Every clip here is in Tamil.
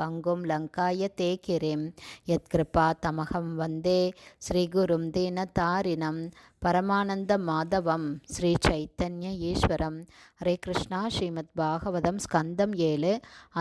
பங்கும் லங்காய தே கிரிம் யத்கிருபா தமகம் வந்தே ஸ்ரீகுரும் தீனதாரிணம் பரமானந்த மாதவம் ஸ்ரீ சைத்தன்ய ஈஸ்வரம். ஹரே கிருஷ்ணா ஸ்ரீமத் பாகவதம் ஸ்கந்தம் ஏழு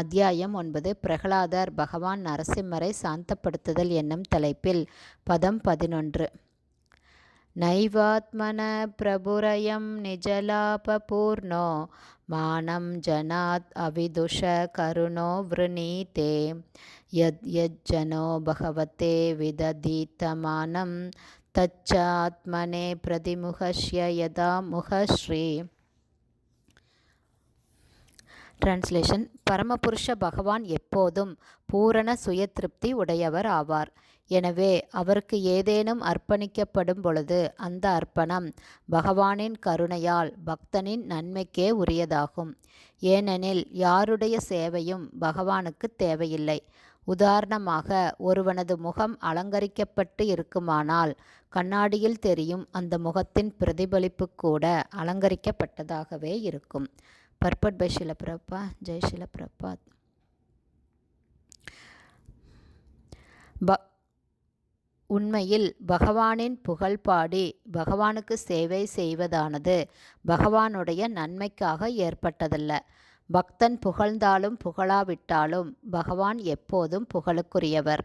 அத்தியாயம் ஒன்பது பிரகலாதர் பகவான் நரசிம்மரை சாந்தப்படுத்துதல் என்னும் தலைப்பில் பதம் பதினொன்று. நைவாத்மன பிரபுரயம் நிஜலாபபூர்ணோ மானம் ஜனாத் அவிதுஷ கருணோ விருணீதே யத் யஜ்ஜனோ பகவதே விததீத்தமானம் தச்சாத்மனே பிரதிமுகஷ்ய யதா முகஸ்ரீ டிரான்ஸ்லேஷன் பரமபுருஷ பகவான் எப்போதும் பூரண சுய திருப்தி உடையவர் ஆவார். எனவே அவருக்கு ஏதேனும் அர்ப்பணிக்கப்படும் பொழுது அந்த அர்ப்பணம் பகவானின் கருணையால் பக்தனின் நன்மைக்கே உரியதாகும். ஏனெனில் யாருடைய சேவையும் பகவானுக்கு தேவையில்லை. உதாரணமாக ஒருவனது முகம் அலங்கரிக்கப்பட்டு இருக்குமானால் கண்ணாடியில் தெரியும் அந்த முகத்தின் பிரதிபலிப்பு கூட அலங்கரிக்கப்பட்டதாகவே இருக்கும். பர்பட் பை ஷிலபிரப்பா ஜெய் ஷிலபிரபாத் ப உண்மையில் பகவானின் புகழ் பாடி பகவானுக்கு சேவை செய்வதானது. பகவானுடைய நன்மைக்காக ஏற்பட்டதல்ல. பக்தன் புகழ்ந்தாலும் புகழாவிட்டாலும் பகவான் எப்போதும் புகழுக்குரியவர்.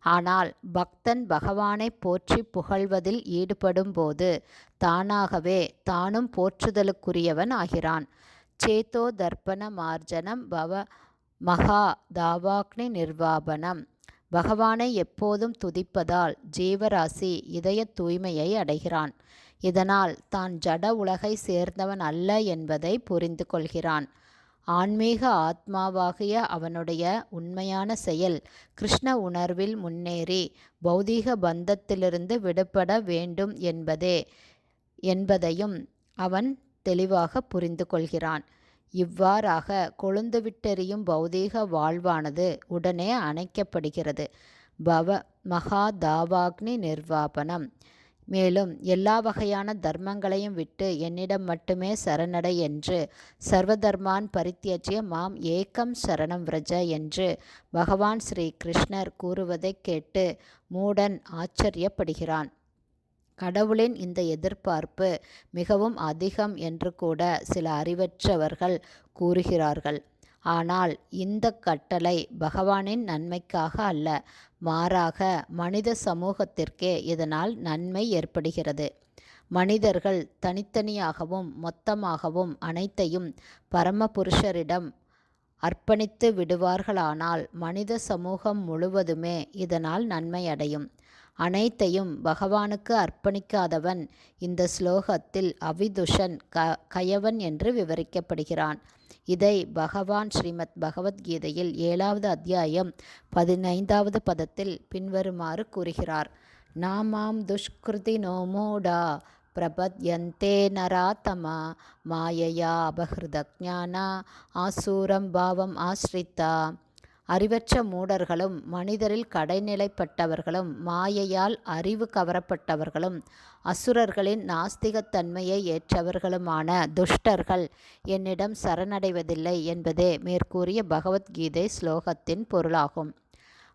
ஆனால் பக்தன் பகவானை போற்றி புகழ்வதில் ஈடுபடும் போது தானாகவே தானும் போற்றுதலுக்குரியவன் ஆகிறான். சேத்தோ தர்ப்பண மார்ஜனம் பவ மகா தாவாக்னி நிர்வாபனம் பகவானை எப்போதும் துதிப்பதால் ஜீவராசி இதய தூய்மையை அடைகிறான். இதனால் தான் ஜட உலகை சேர்ந்தவன் அல்ல என்பதை புரிந்து கொள்கிறான். ஆன்மீக ஆத்மாவாகிய அவனுடைய உண்மையான செயல் கிருஷ்ண உணர்வில் முன்னேறி பௌதீக பந்தத்திலிருந்து விடுபட வேண்டும் என்பதே என்பதையும் அவன் தெளிவாக புரிந்து கொள்கிறான். இவ்வாறாக கொழுந்துவிட்டெறியும் பௌதீக வாழ்வானது உடனே அணைக்கப்படுகிறது. பவ மகா தாவாக்னி நிர்வாபனம் மேலும் எல்லா வகையான தர்மங்களையும் விட்டு என்னிடம் மட்டுமே சரணடை என்று சர்வதர்மான் பரித்தியஜ்ய மாம் ஏக்கம் சரணம் விரஜ என்று பகவான் ஸ்ரீ கிருஷ்ணர் கூறுவதைக் கேட்டு மூடன் ஆச்சரியப்படுகிறான். கடவுளின் இந்த எதிர்பார்ப்பு மிகவும் அதிகம் என்று கூட சில அறிவற்றவர்கள் கூறுகிறார்கள். ஆனால் இந்த கட்டளை பகவானின் நன்மைக்காக அல்ல மாறாக மனித சமூகத்திற்கே இதனால் நன்மை ஏற்படுகிறது. மனிதர்கள் தனித்தனியாகவும் மொத்தமாகவும் அனைத்தையும் பரமபுருஷரிடம் அர்ப்பணித்து விடுவார்களானால் மனித சமூகம் முழுவதுமே இதனால் நன்மை அடையும் அனைத்தையும் பகவானுக்கு அர்ப்பணிக்காதவன். இந்த ஸ்லோகத்தில் அவிதுஷன் க கயவன் என்று விவரிக்கப்படுகிறான். இதை பகவான் ஸ்ரீமத் பகவத்கீதையில் ஏழாவது அத்தியாயம் பதினைந்தாவது பதத்தில் பின்வருமாறு கூறுகிறார். நாமாம் துஷ்கிருதி நோமோடா பிரபத்யந்தே நராத்தமா மாயையா அபஹிருதஜானா ஆசூரம் பாவம் ஆசிரித்தா அறிவற்ற மூடர்களும் மனிதரில் கடைநிலைப்பட்டவர்களும் மாயையால் அறிவு கவரப்பட்டவர்களும் அசுரர்களின் நாஸ்திகத்தன்மையை ஏற்றவர்களுமான துஷ்டர்கள் என்னிடம் சரணடைவதில்லை என்பதே மேற்கூறிய பகவத்கீதை ஸ்லோகத்தின் பொருளாகும்.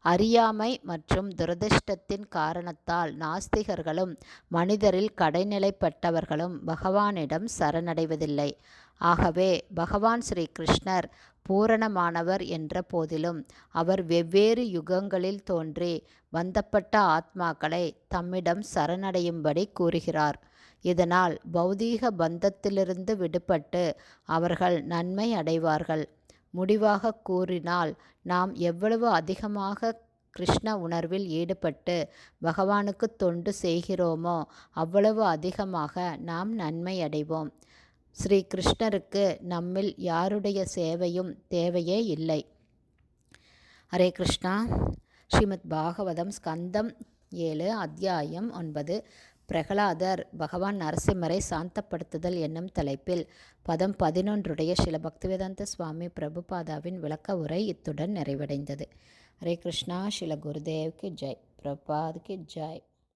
அறியாமை மற்றும் துரதிர்ஷ்டத்தின் காரணத்தால் நாஸ்திகர்களும் மனிதரில் கடைநிலைப்பட்டவர்களும் பகவானிடம் சரணடைவதில்லை. ஆகவே பகவான் ஸ்ரீ கிருஷ்ணர் பூரணமானவர் என்ற போதிலும் அவர் வெவ்வேறு யுகங்களில் தோன்றி பந்தப்பட்ட ஆத்மாக்களை தம்மிடம் சரணடையும்படி கூறுகிறார். இதனால் பௌதீக பந்தத்திலிருந்து விடுபட்டு அவர்கள் நன்மை அடைவார்கள். முடிவாக கூறினால் நாம் எவ்வளவு அதிகமாக கிருஷ்ண உணர்வில் ஈடுபட்டு பகவானுக்கு தொண்டு செய்கிறோமோ அவ்வளவு அதிகமாக நாம் நன்மை அடைவோம். ஸ்ரீ கிருஷ்ணருக்கு நம்மில் யாருடைய சேவையும் தேவையே இல்லை. ஹரே கிருஷ்ணா. ஸ்ரீமத் பாகவதம் ஸ்கந்தம் ஏழு அத்தியாயம் ஒன்பது. பிரகலாதர் பகவான் நரசிம்மரை சாந்தப்படுத்துதல் என்னும் தலைப்பில் பதம் பதினொன்றுடைய சில பக்திவேதாந்த சுவாமி பிரபுபாதாவின் விளக்க உரை இத்துடன் நிறைவடைந்தது. ஹரே கிருஷ்ணா. ஸ்ரீல குருதேவ்க்கு ஜெய். பிரபாத்க்கு ஜெய்.